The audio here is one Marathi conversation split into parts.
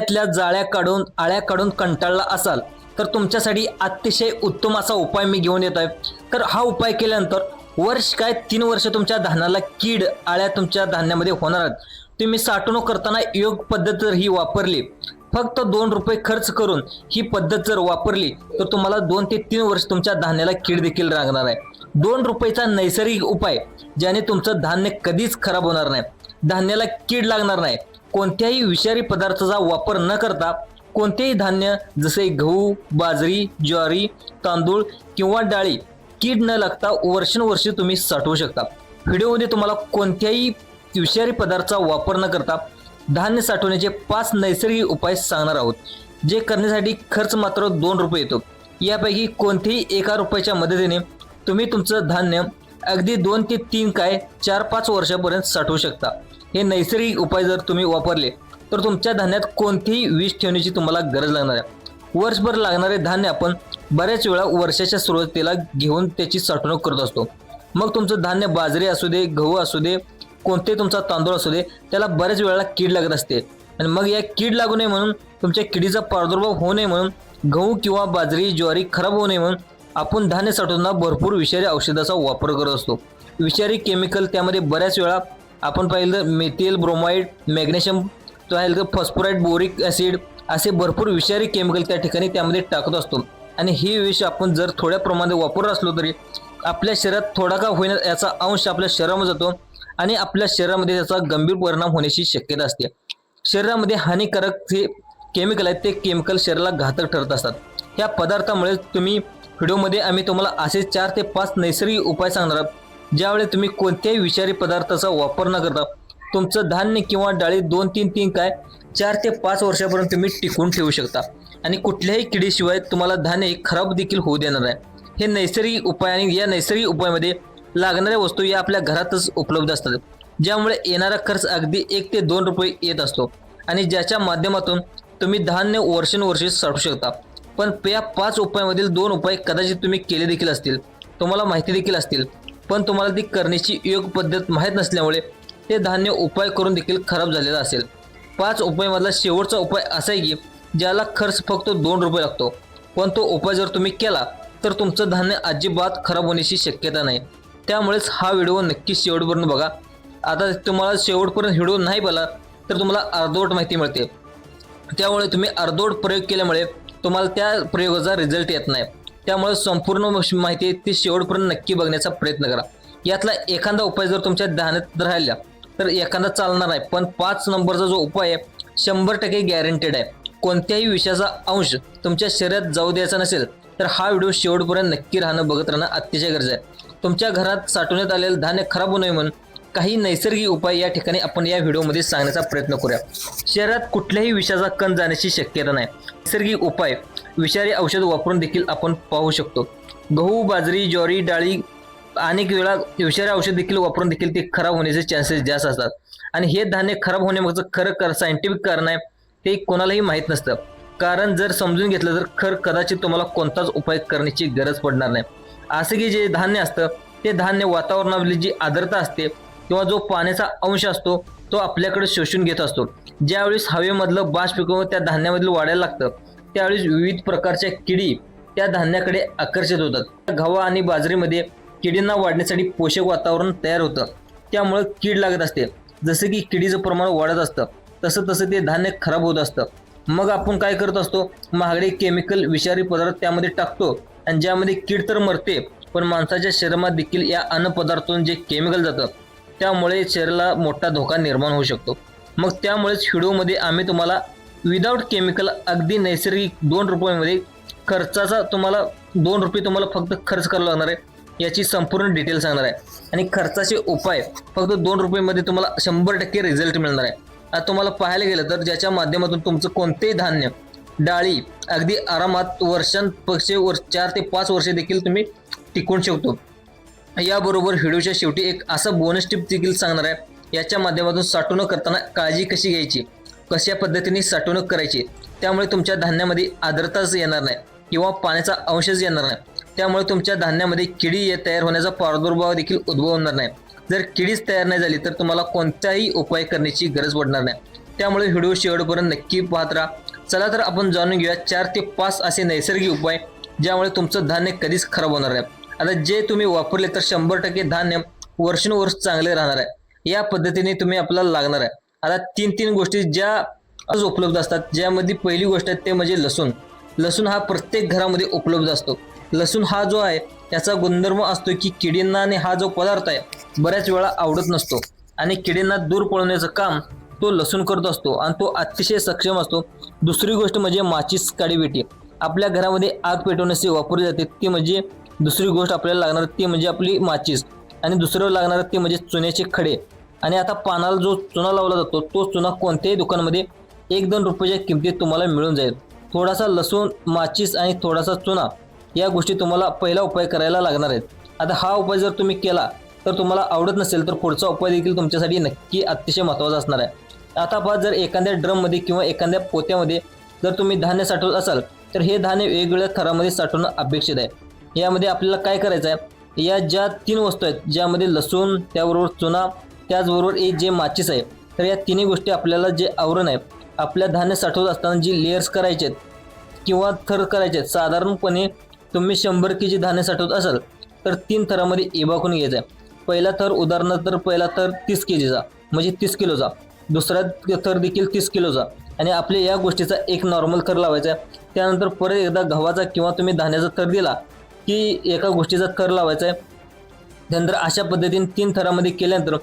त्यातल्या जाळ्या काढून आळ्या काढून कंटाळला असाल तर तुमच्यासाठी अतिशय उत्तम असा उपाय मी घेऊन येत आहे तर हा उपाय केल्यानंतर वर्ष काय तीन वर्ष तुमच्या धान्याला कीड आळ्या तुमच्या धान्यामध्ये होणार आहेत. तुम्ही साठवणूक करताना योग पद्धत जर ही वापरली फक्त दोन रुपये खर्च करून ही पद्धत जर वापरली तर तुम्हाला दोन ते तीन वर्ष तुमच्या धान्याला कीड देखील लागणार आहे. दोन रुपयेचा नैसर्गिक उपाय ज्याने तुमचं धान्य कधीच खराब होणार नाही. धान्याला कीड लागणार नाही. कोणत्याही विषारी पदार्थाचा वापर न करता कोणतेही धान्य जसे गहू बाजरी ज्वारी तांदूळ किंवा डाळी कीड न लागता वर्षानुवर्ष तुम्ही साठवू शकता. व्हिडिओमध्ये तुम्हाला कोणत्याही विषारी पदार्थाचा वापर न करता धान्य साठवण्याचे पाच नैसर्गिक उपाय सांगणार आहोत जे करण्यासाठी खर्च मात्र दोन रुपये येतो. यापैकी कोणत्याही एका रुपयाच्या मदतीने तुम्ही तुमचं धान्य अगदी दोन ते तीन काय चार पाच वर्षापर्यंत साठवू शकता. हे नैसर्गिक उपाय जर तुम्ही वापरले तर तुमच्या धान्यात कोणतीही विष ठेवण्याची तुम्हाला गरज लागणार आहे. वर्षभर लागणारे धान्य आपण बऱ्याच वेळा वर्षाच्या सुरुवातीला घेऊन त्याची साठवणूक करत असतो. मग तुमचं धान्य बाजरी असू दे गहू असू दे कोणते तुमचा तांदूळ असू दे त्याला बऱ्याच वेळेला कीड लागत असते. आणि मग या कीड लागू नये म्हणून तुमच्या किडीचा प्रादुर्भाव होऊ नये म्हणून गहू किंवा बाजरी ज्वारी खराब होऊ नये म्हणून आपण धान्य साठवताना भरपूर विषारी औषधाचा वापर करत असतो. विषारी केमिकल त्यामध्ये बऱ्याच वेळा आपण पाहिलं तर मेथिल ब्रोमाइड मॅग्नेशियम पाहिलं तर फॉस्फोराईड बोरिक ॲसिड असे भरपूर विषारी केमिकल त्या ठिकाणी त्यामध्ये टाकत असतो. आणि हे विष आपण जर थोड्या प्रमाणात वापरत असलो तरी आपल्या शरीरात थोडा का होईना याचा अंश आपल्या शरीरामध्ये जातो आणि आपल्या शरीरामध्ये त्याचा गंभीर परिणाम होण्याची शक्यता असते. शरीरामध्ये हानिकारक जे केमिकल आहेत ते केमिकल शरीराला घातक ठरत असतात. ह्या पदार्थामुळे तुम्ही व्हिडिओमध्ये आम्ही तुम्हाला असे चार ते पाच नैसर्गिक उपाय सांगणार आहोत. ज्यावेळी तुम्ही कोणत्याही विषारी पदार्थाचा वापर न करता तुमचं धान्य किंवा डाळी दोन तीन तीन काय चार ते पाच वर्षापर्यंत तुम्ही टिकून ठेवू शकता. आणि कुठल्याही किडीशिवाय तुम्हाला धान्य खराब देखील होऊ देणार आहे हे नैसर्गिक उपाय आणि या नैसर्गिक उपायामध्ये लागणाऱ्या वस्तू या आपल्या घरातच उपलब्ध असतात. ज्यामुळे येणारा खर्च अगदी एक ते दोन रुपये येत असतो. आणि ज्याच्या माध्यमातून तुम्ही धान्य वर्षानुवर्षे साठवू शकता. पण या पाच उपायामधील दोन उपाय कदाचित तुम्ही केले देखील असतील. तुम्हाला माहिती देखील असतील. पण तुम्हाला ती करण्याची योग्य पद्धत माहीत नसल्यामुळे ते धान्य उपाय करून देखील खराब झालेलं असेल. पाच उपायमधला शेवटचा उपाय असा आहे की ज्याला खर्च फक्त दोन रुपये लागतो. पण तो उपाय जर तुम्ही केला तर तुमचं धान्य अजिबात खराब होण्याची शक्यता नाही. त्यामुळेच हा व्हिडिओ नक्की शेवटपर्यंत बघा. आता तुम्हाला शेवटपर्यंत व्हिडिओ नाही बघला तर तुम्हाला अर्धवट माहिती मिळते. त्यामुळे तुम्ही अर्धवट प्रयोग केल्यामुळे तुम्हाला त्या प्रयोगाचा रिझल्ट येत नाही. त्यामुळे संपूर्ण माहिती आहे ती शेवटपर्यंत नक्की बघण्याचा प्रयत्न करा. यातला एखादा उपाय जर तुमच्या ध्यानात राहिला तर एखादा चालणार नाही पण पाच नंबरचा जो उपाय आहे शंभर टक्के गॅरंटेड आहे. कोणत्याही विषयाचा अंश तुमच्या शरीरात जाऊ द्यायचा नसेल तर हा व्हिडिओ शेवटपर्यंत नक्की राहणं बघत राहणं अतिशय गरज आहे. तुमच्या घरात साठवण्यात आलेलं धान्य खराब होऊ नये म्हणून काही नैसर्गिक उपाय या ठिकाणी आपण या व्हिडिओमध्ये सांगण्याचा प्रयत्न करूया. शरीरात कुठल्याही विषाचा कण जाण्याची शक्यता नाही. नैसर्गिक उपाय विषारी औषध वापरून देखील आपण पाहू शकतो. गहू बाजरी ज्वारी डाळी अनेक वेळा विषारी औषध देखील वापरून देखील ते खराब होण्याचे चान्सेस जास्त असतात. आणि हे धान्य खराब होण्यामागचं खरं कर सायंटिफिक कारण आहे ते कोणालाही माहीत नसतं. कारण जर समजून घेतलं तर खर कदाचित तुम्हाला कोणताच उपाय करण्याची गरज पडणार नाही. असं की जे धान्य असतं ते धान्य वातावरणावरील जी आर्द्रता असते किंवा जो पाण्याचा अंश असतो तो आपल्याकडे शोषून घेत असतो. ज्यावेळेस हवेमधलं बाष्प किंवा त्या धान्यामधलं वाढायला लागतं त्यावेळेस विविध प्रकारच्या किडी त्या धान्याकडे आकर्षित होतात. गव्हा आणि बाजरीमध्ये किडींना वाढण्यासाठी पोषक वातावरण तयार होतं. त्यामुळे कीड लागत असते. जसं की किडीचं प्रमाण वाढत असतं तसं तसं ते धान्य खराब होत असतं. मग आपण काय करत असतो? महागडे केमिकल विषारी पदार्थ त्यामध्ये टाकतो आणि ज्यामध्ये कीड तर मरते पण माणसाच्या शरीरात देखील या अन्न पदार्थातून जे केमिकल जातं त्यामुळे शरीराला मोठा धोका निर्माण होऊ शकतो. मग त्यामुळेच व्हिडिओमध्ये आम्ही तुम्हाला विदाऊट केमिकल अगदी नैसर्गिक दोन रुपयामध्ये खर्चाचा तुम्हाला दोन रुपये तुम्हाला फक्त खर्च करावा लागणार आहे. याची संपूर्ण डिटेल सांगणार आहे. आणि खर्चाचे उपाय फक्त दोन रुपयेमध्ये तुम्हाला शंभर टक्के रिझल्ट मिळणार आहे. आता तुम्हाला पाहायला गेलं तर ज्याच्या माध्यमातून तुमचं कोणतेही धान्य डाळी अगदी आरामात वर्षांपेक्षा वर चार ते पाच वर्षे देखील तुम्ही टिकवून शकतो. याबरोबर व्हिडिओच्या शेवटी एक असं बोनस टिप देखील सांगणार आहे. याच्या माध्यमातून साठवणूक करताना काळजी कशी घ्यायची? कशा पद्धतीने साठवणूक करायची त्यामुळे तुमच्या धान्यामध्ये आर्द्रताच येणार नाही किंवा पाण्याचा अंशच येणार नाही. त्यामुळे तुमच्या धान्यामध्ये किडी तयार होण्याचा प्रादुर्भाव देखील उद्भवणार नाही. जर किडीच तयार नाही झाली तर तुम्हाला कोणताही उपाय करण्याची गरज पडणार नाही. त्यामुळे व्हिडिओ शेवटपर्यंत नक्की पाहत राहा. चला तर आपण जाणून घेऊया चार ते पाच असे नैसर्गिक उपाय ज्यामुळे तुमचं धान्य कधीच खराब होणार नाही. आता जे तुम्ही वापरले तर शंभर टक्के धान्य वर्षानुवर्ष चांगले राहणार आहे. या पद्धतीने तुम्ही आपल्याला लागणार आहे. आता तीन तीन गोष्टी ज्या आज उपलब्ध असतात ज्यामध्ये पहिली गोष्ट आहे ते म्हणजे लसूण. लसूण हा प्रत्येक घरामध्ये उपलब्ध असतो. लसूण हा जो आहे त्याचा गुणधर्म असतो की किडींना आणि हा जो पदार्थ आहे बऱ्याच वेळा आवडत नसतो. आणि किडींना दूर पळवण्याचं काम तो लसूण करत असतो आणि तो अतिशय सक्षम असतो. दुसरी गोष्ट म्हणजे माचीस काडीबेटी आपल्या घरामध्ये आग पेटवण्यासाठी वापरली जाते ती म्हणजे दुसरी गोष्ट आपल्याला लागणार ती म्हणजे आपली माचीस. आणि दुसरं लागणार ते म्हणजे चुन्याचे खडे. आणि आता पानाला जो चुना लावला जातो तो चुना कोणत्याही दुकानामध्ये एक दोन रुपयाच्या किमतीत तुम्हाला मिळून जाईल. थोडासा लसूण माचीस आणि थोडासा चुना या गोष्टी तुम्हाला पहिला उपाय करायला लागणार आहेत. आता हा उपाय जर तुम्ही केला तर तुम्हाला आवडत नसेल तर पुढचा उपाय देखील तुमच्यासाठी नक्की अतिशय महत्त्वाचा असणार आहे. आता पहा जर एखाद्या ड्रममध्ये किंवा एखाद्या पोत्यामध्ये जर तुम्ही धान्य साठवत असाल तर हे धान्य वेगवेगळ्या थरामध्ये साठवणं अपेक्षित आहे. यामध्ये आपल्याला काय करायचं आहे? या ज्या तीन वस्तू आहेत ज्यामध्ये लसूण त्याबरोबर चुना त्याचबरोबर एक जे माचीस आहे तर या तिन्ही गोष्टी आपल्याला जे आवरण आहे आपल्या धान्य साठवत असताना जी लेयर्स करायचे आहेत किंवा थर करायचे आहेत साधारणपणे तुम्ही शंभर के जी धान्य साठवत असाल तर तीन थरामध्ये इबाकून घ्यायचं आहे. पहिला थर उदाहरणार्थ तर पहिला थर तीस के जीचा म्हणजे तीस किलोचा. दुसरा थर देखील तीस किलोचा. आणि आपल्या या गोष्टीचा एक नॉर्मल थर लावायचा आहे. त्यानंतर परत एकदा गव्हाचा किंवा तुम्ही धान्याचा थर दिला की एका गोष्टीचा थर लावायचा आहे. त्यानंतर अशा पद्धतीने तीन थरामध्ये केल्यानंतर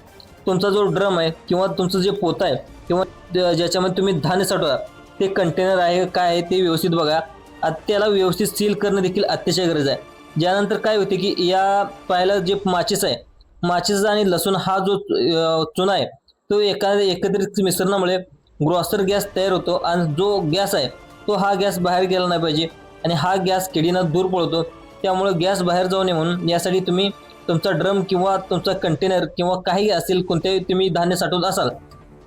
तुमचा जो ड्रम आहे किंवा तुमचं जे पोतं आहे किंवा ज्याच्यामध्ये तुम्ही धान्य साठवा ते कंटेनर आहे काय आहे ते व्यवस्थित बघा. आ- त्याला व्यवस्थित सील करणं देखील अतिशय गरज आहे. ज्यानंतर काय होते की या पायाला जे माचीस आहे माचीस आणि लसूण हा जो चुना आहे तो एका एकत्रित मिश्रणामुळे ग्रॉसर गॅस तयार होतो आणि जो गॅस आहे तो हा गॅस बाहेर गेला नाही पाहिजे आणि हा गॅस किडीनं दूर पळतो त्यामुळे गॅस बाहेर जाऊ नये म्हणून यासाठी तुम्ही तुमचा ड्रम किंवा तुमचा कंटेनर किंवा काही असेल कोणत्याही तुम्ही धान्य साठवत असाल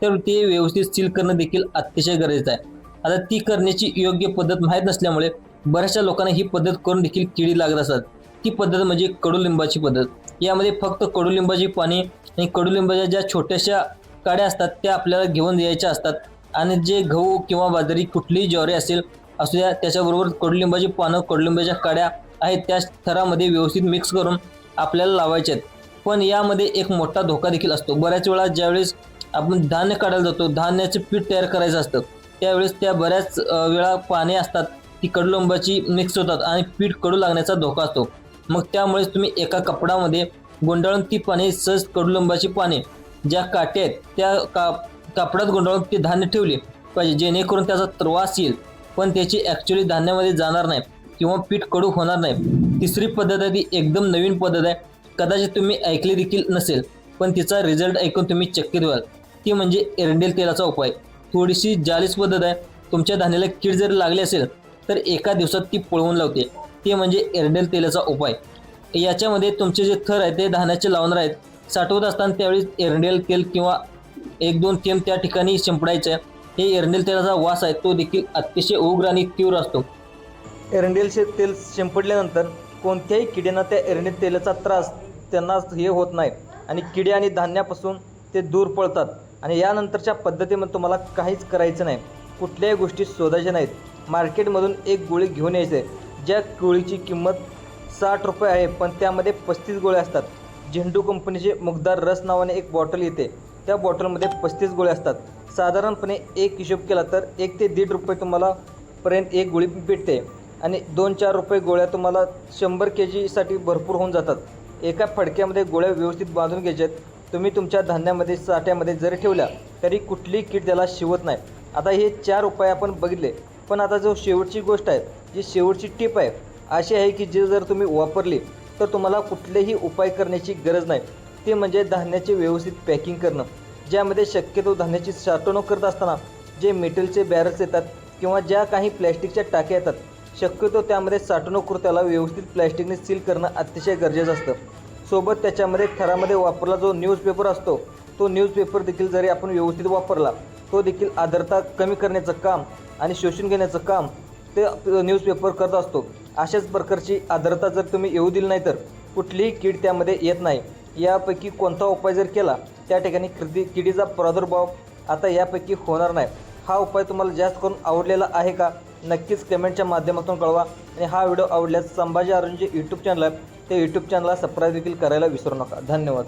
तर ते व्यवस्थित सील करणं देखील अतिशय गरजेचं आहे. आता ती करण्याची योग्य पद्धत माहीत नसल्यामुळे बऱ्याचशा लोकांना ही पद्धत करून देखील किडी लागत असतात. ती पद्धत म्हणजे कडुलिंबाची पद्धत. यामध्ये फक्त कडुलिंबाची पाणी आणि कडुलिंबाच्या ज्या छोट्याशा काड्या असतात त्या आपल्याला घेऊन द्यायच्या असतात. आणि जे गहू किंवा बाजरी कुठलीही ज्वारी असेल असू द्या त्याच्याबरोबर कडुलिंबाची पानं कडुलिंबाच्या काड्या आहेत त्या थरामध्ये व्यवस्थित मिक्स करून आपल्याला लावायचे आहेत. पण यामध्ये एक मोठा धोका देखील असतो. बऱ्याच वेळा ज्यावेळेस आपण धान्य काढायला जातो धान्याचं पीठ तयार करायचं असतं त्यावेळेस त्या बऱ्याच वेळा पाने असतात ती कडुलिंबाची मिक्स होतात आणि पीठ कडू लागण्याचा धोका असतो. मग त्यामुळेच तुम्ही एका कपडामध्ये गुंडाळून ती पाने सहज कडुलिंबाची पाने ज्या काट्या आहेत त्या का कापडात गुंडाळून ते धान्य ठेवले पाहिजे जेणेकरून त्याचा त्रवास येईल. पण त्याची ॲक्च्युली धान्यामध्ये जाणार नाही. किंवा पीठ कडू होणार नाही. तिसरी पद्धत आहे ती एकदम नवीन पद्धत आहे. कदाचित तुम्ही ऐकली देखील नसेल पण तिचा रिझल्ट ऐकून तुम्ही चक्कीत व्हाल ती म्हणजे एरंडेल तेलाचा उपाय. थोडीशी जालीस पद्धत आहे. तुमच्या धान्याला कीड जर लागली असेल तर एका दिवसात ती पळवून लावते. ते म्हणजे एरंडेल तेलाचा उपाय. याच्यामध्ये तुमचे जे थर आहेत ते धान्याचे लावणार आहेत. साठवत असताना त्यावेळी एरंडेल तेल किंवा एक दोन थेंब त्या ठिकाणी शिंपडायचं. आहे हे एरंडेल तेलाचा वास आहे तो देखील अतिशय उग्र आणि तीव्र असतो. एरंडेलचे तेल शिंपडल्यानंतर कोणत्याही किड्यांना त्या एरंडेल तेलाचा त्रास त्यांना हे होत नाही. आणि किडे आणि धान्यापासून ते दूर पळतात. आणि यानंतरच्या पद्धतीमध्ये तुम्हाला काहीच करायचं नाही. कुठल्याही गोष्टी शोधायच्या नाहीत. मार्केटमधून एक गोळी घेऊन यायचे. ज्या गोळीची किंमत साठ रुपये आहे पण त्यामध्ये पस्तीस गोळे असतात. झेंडू कंपनीचे मुगदार रस नावाने एक बॉटल येते. त्या बॉटलमध्ये पस्तीस गोळे असतात. साधारणपणे एक हिशोब केला तर एक ते दीड रुपये तुम्हाला पर्यंत एक गोळी भेटते. आणि दोन चार रुपये गोळ्या तुम्हाला शंभर के जीसाठी भरपूर होऊन जातात. एका फडक्यामध्ये गोळ्या व्यवस्थित बांधून घ्यायच्यात. तुम्ही तुमच्या धान्यामध्ये साठ्यामध्ये जरी ठेवल्या तरी कुठलीही कीड त्याला शिवत नाही. आता हे चार उपाय आपण बघितले. पण आता जो शेवटची गोष्ट आहे जी शेवटची टीप आहे अशी आहे की जे जर तुम्ही वापरली तर तुम्हाला कुठलेही उपाय करण्याची गरज नाही. ते म्हणजे धान्याचे व्यवस्थित पॅकिंग करणं. ज्यामध्ये शक्यतो धान्याची साठवणूक करत असताना जे मेटलचे बॅरल्स येतात किंवा ज्या काही प्लॅस्टिकच्या टाक्या येतात शक्यतो त्यामध्ये साठवणूक कृत्याला व्यवस्थित प्लॅस्टिकने सील करणं अतिशय गरजेचं असतं. सोबत त्याच्यामध्ये थरामध्ये वापरला जो न्यूजपेपर असतो तो न्यूजपेपर देखील जरी आपण व्यवस्थित वापरला तो देखील आर्द्रता कमी करण्याचं काम आणि शोषून घेण्याचं काम ते न्यूजपेपर करत असतो. अशाच प्रकारची आर्द्रता जर तुम्ही येऊ दिली नाही तर कुठलीही कीड त्यामध्ये येत नाही. यापैकी कोणता उपाय जर केला त्या ठिकाणी किडी किडीचा प्रादुर्भाव आता यापैकी होणार नाही. हा उपाय तुम्हाला जास्त करून आवडलेला आहे का? नक्कीच कमेंटच्या माध्यमातून कळवा. आणि हा व्हिडिओ आवडल्यास संभाजी अरुण जे यूट्यूब चॅनल आहे ते यूट्यूब चॅनलला सबस्क्राईब देखील करायला विसरू नका. धन्यवाद.